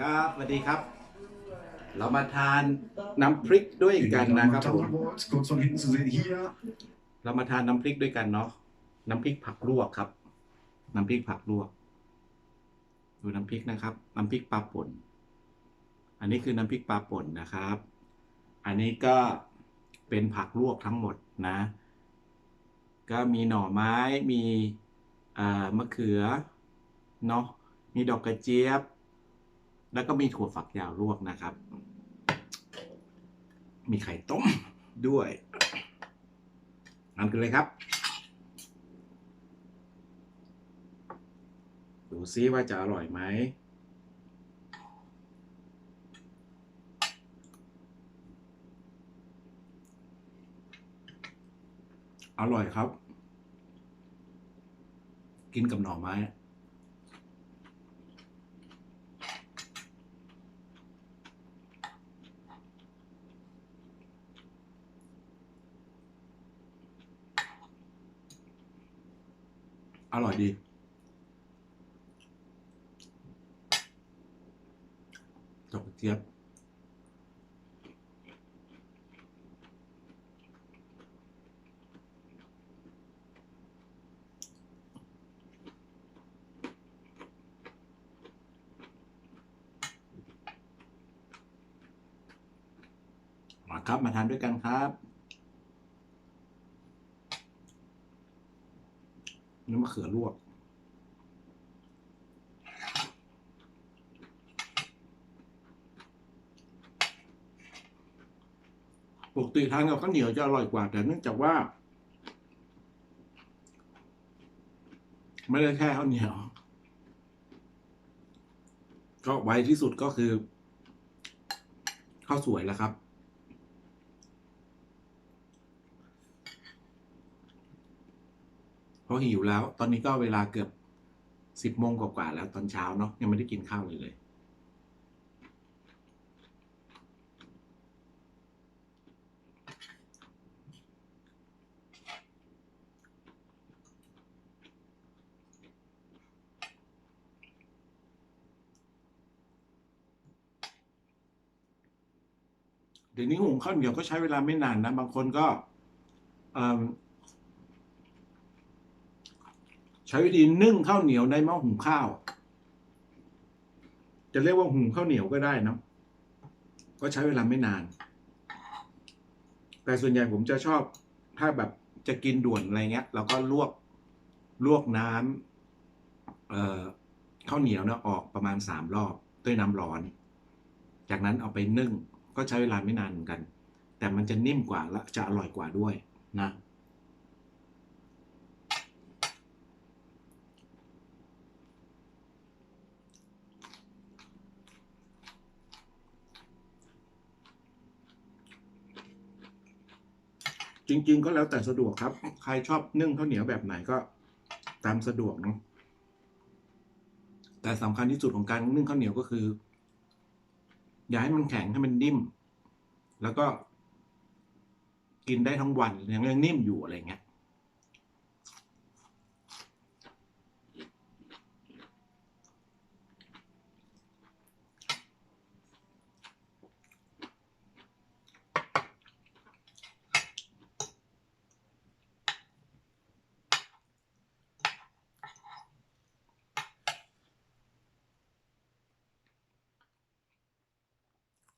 ครับสวัสดีครับ เรามาทานน้ำพริกด้วยกันนะครับผม Tauernwort, kurz von hinten zu sehen hier. เรามาทานน้ำพริกด้วยกันเนาะน้ำพริกผักลวกครับ น้ำพริกผักลวก ดูน้ำพริกนะครับ น้ำพริกปลาป่น อันนี้คือน้ำพริกปลาป่นนะครับ อันนี้ก็เป็นผักลวกทั้งหมดนะ ก็มีหน่อไม้ มีอ่ามะเขือ เนาะ มีดอกกระเจี๊ยบ แล้วก็มีถั่วฝักยาวลวกนะครับ มีไข่ต้มด้วยทำกันเลยครับ ดูซิว่าจะอร่อยไหมอร่อยครับ กินกับหน่อไม้ ร่อยดี ดอกเจี๊ยบมาครับมาทานด้วยกันครับ น้ำมะเขือลวก ปกติทานกับข้าวเหนียวจะอร่อยกว่า แต่เนื่องจากว่า ไม่ได้แค่ข้าวเหนียว ก็ไวที่สุดก็คือข้าวสวยแล้วครับ เพราะหิวแล้ว ตอนนี้ก็เวลาเกือบสิบโมงกว่าๆแล้วตอนเช้าเนาะยังไม่ได้กินข้าวเลยเลย เดี๋ยวนี้หุงข้าวเหนียวก็ใช้เวลาไม่นานนะ บางคนก็เอิ่ม ใช้วิธีนึ่งข้าวเหนียวในหม้อหุงข้าว จะเรียกว่าหุงข้าวเหนียวก็ได้นะก็ใช้เวลาไม่นาน แต่ส่วนใหญ่ผมจะชอบถ้าแบบจะกินด่วนอะไรเงี้ยเราก็ลวกลวกน้ำเอ่อข้าวเหนียวนี่ยออกประมาณสามรอบด้วยน้ำร้อน จากนั้นเอาไปนึ่งก็ใช้เวลาไม่นานเหมือนกัน แต่มันจะนิ่มกว่าและจะอร่อยกว่าด้วยนะ จริง ๆ ก็แล้วแต่สะดวกครับ ใครชอบนึ่งข้าวเหนียวแบบไหนก็ตามสะดวกเนาะแต่สำคัญที่สุดของการนึ่งข้าวเหนียวก็คือ อย่าให้มันแข็งให้มันนิ่ม แล้วก็ กินได้ทั้งวันยังยังนิ่มอยู่อะไรเงี้ย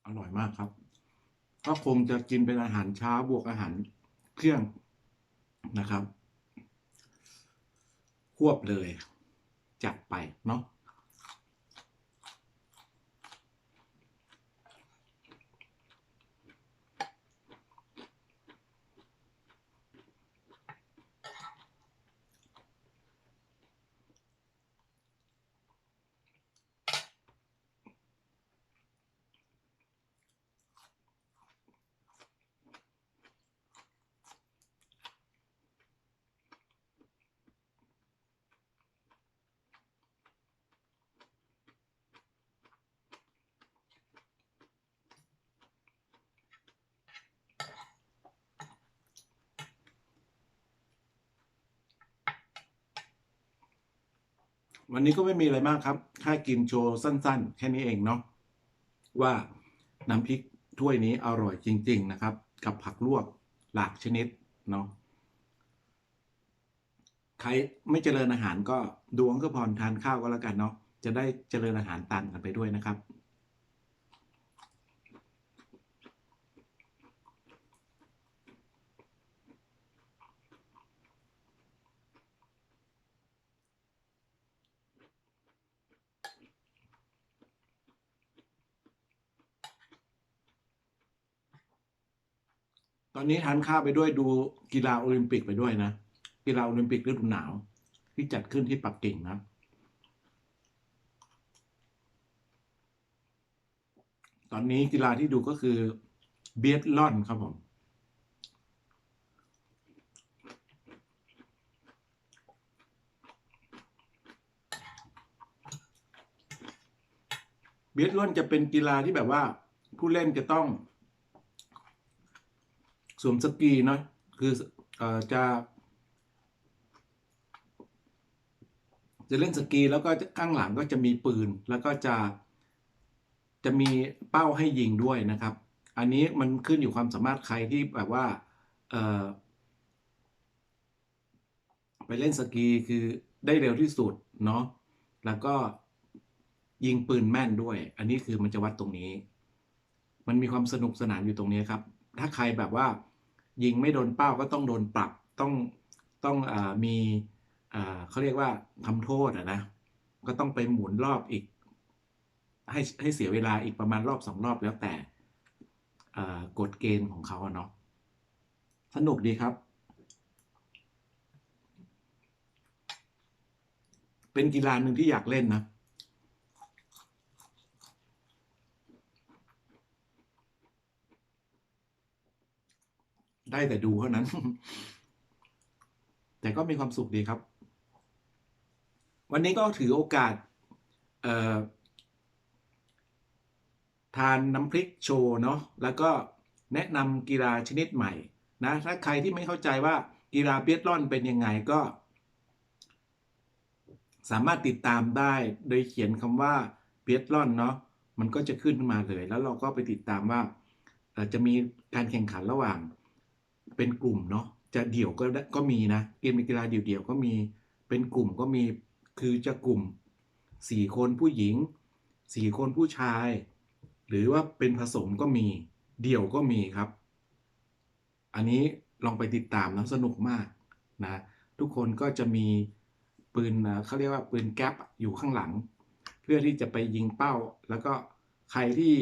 อ ร่อยมากครับ ก็คงจะกินเป็นอาหารเช้าบวกอาหารเครื่องนะครับ ควบเลย จัดไปเนาะ วันนี้ก็ไม่มีอะไรมากครับ แค่กินโชว์สั้นๆ แค่นี้เองเนาะว่าน้ำพริกถ้วยนี้อร่อยจริง ๆ นะครับ กับผักลวกหลากชนิดเนาะใครไม่เจริญอาหารก็ดวงก็พรทานข้าวก็แล้วกันเนาะจะได้เจริญอาหารตามกันไปด้วยนะครับ อนนี้ทานข้าวไปด้วยดูกีฬาโอลิมปิกไปด้วยนะ กีฬาโอลิมปิกฤดูหนาว ที่จัดขึ้นที่ปักกิ่งนะ ตอนนี้กีฬาที่ดูก็คือเบียดลอนครับผมเบียดลอนจะเป็นกีฬาที่แบบว่าผู้เล่นจะต้อง สวมสกีเนาะคืออจะจะเล่นสกีแล้วก็ข้างหลังก็จะมีปืนแล้วก็จะจะมีเป้าให้ยิงด้วยนะครับ อันนี้มันขึ้นอยู่ความสามารถใครที่แบบว่าไปเล่นสกีคือได้เร็วที่สุดเนาะแล้วก็ยิงปืนแม่นด้วย อันนี้คือมันจะวัดตรงนี้ มันมีความสนุกสนานอยู่ตรงนี้ครับ ถ้าใครแบบว่า ยิงไม่โดนเป้าก็ต้องโดนปรับต้องต้องอมีเขาเรียกว่าทำโทษนะก็ต้องไปหมุนรอบอีก ให้ให้เสียเวลาอีกประมาณรอบสองรอบแล้วแต่กฎเกณฑ์ของเขาเนาะสนุกดีครับ เป็นกีฬาหนึ่งที่อยากเล่นนะ ได้แต่ดูเท่านั้น แต่ก็มีความสุขดีครับ วันนี้ก็ถือโอกาสทานน้ำพริกโชว์เนาะแล้วก็แนะนำกีฬาชนิดใหม่นะถ้าใครที่ไม่เข้าใจว่ากีฬาเปียดลอนเป็นยังไงก็ สามารถติดตามได้โดยเขียนคำว่าเปียดลอนเนาะมันก็จะขึ้นมาเลย แล้วเราก็ไปติดตามว่าจะมีการแข่งขันระหว่าง เป็นกลุ่มเนาะจะเดี่ยวก็ก็มีนะเกมกีฬาเดี่ยวๆก็มีเป็นกลุ่มก็มีคือจะกลุ่มสี่คนผู้หญิงสี่คนผู้ชาย หรือว่าเป็นผสมก็มีเดี่ยวก็มีครับ อันนี้ลองไปติดตามนะสนุกมากนะทุกคนก็จะมีปืนเขาเรียกว่าปืนแก๊ปอยู่ข้างหลัง เพื่อที่จะไปยิงเป้า แล้วก็ใครที่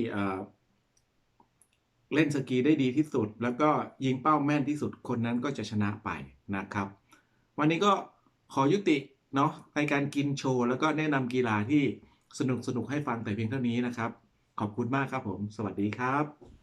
เล่นสกีได้ดีที่สุด แล้วก็ยิงเป้าแม่นที่สุดคนนั้นก็จะชนะไปนะครับ วันนี้ก็ขอยุติเนาะในการกินโชว์ แล้วก็แนะนำกีฬาที่สนุกสนุกให้ฟังแต่เพียงเท่านี้นะครับ ขอบคุณมากครับผม สวัสดีครับ